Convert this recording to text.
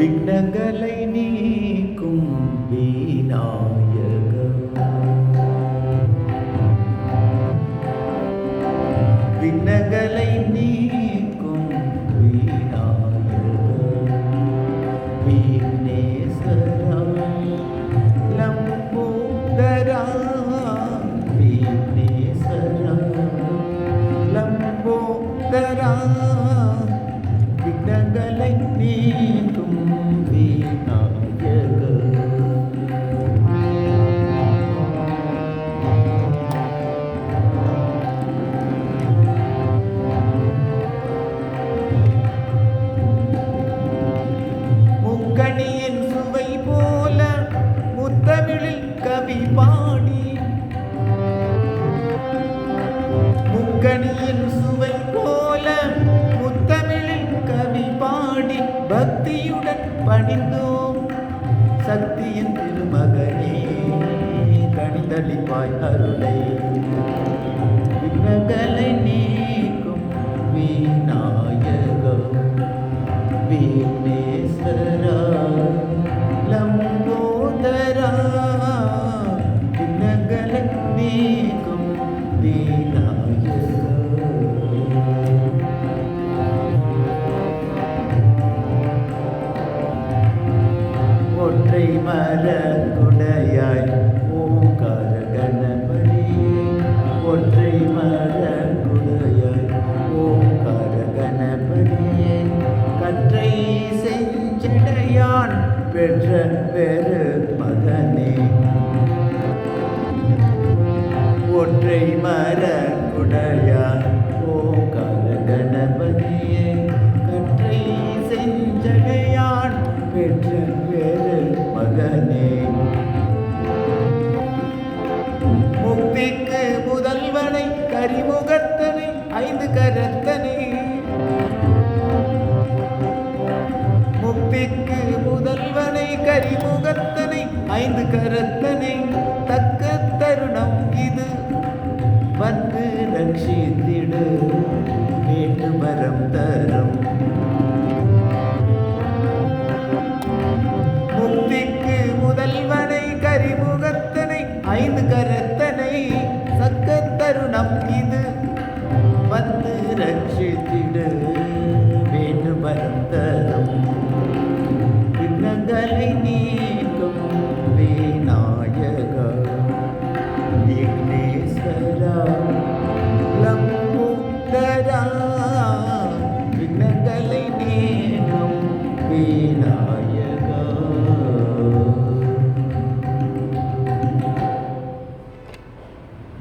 விக்னங்களை நீக்கும் விநாயக விக்னங்களை நீக்கும் விநாயக விக்னேஸ்வரா லம்போதரா விக்னேஸ்வரா லம்போதரா முத்தமிழில் கவி பாடி. முக்கணியின் சுவை போல முத்தமிழில் கவி பாடி பக்தியுடன் பணிந்தோம். சக்தியின் திருமகனே கணிதளிப்பாய் அருளை. விக்னங்களை நீக்கும் விநாயகம் வீ ஒற்றை மர குடையாய். ஓங்கார கணபதி ஒற்றை மர குடையாய். ஓங்கார கணபதி கற்றை செஞ்சடையான் பெற்ற பெரு மகனே. கரிமுகத்தனை ஐந்து கரத்தனை தக்க தருணம் இது. வந்து ரட்சித்திடு கேட்டு மரம் தரும். முக்திக்கு முதல்வனை கரிமுகத்தனை ஐந்து கரத்தனை சக்க தருணம் இது.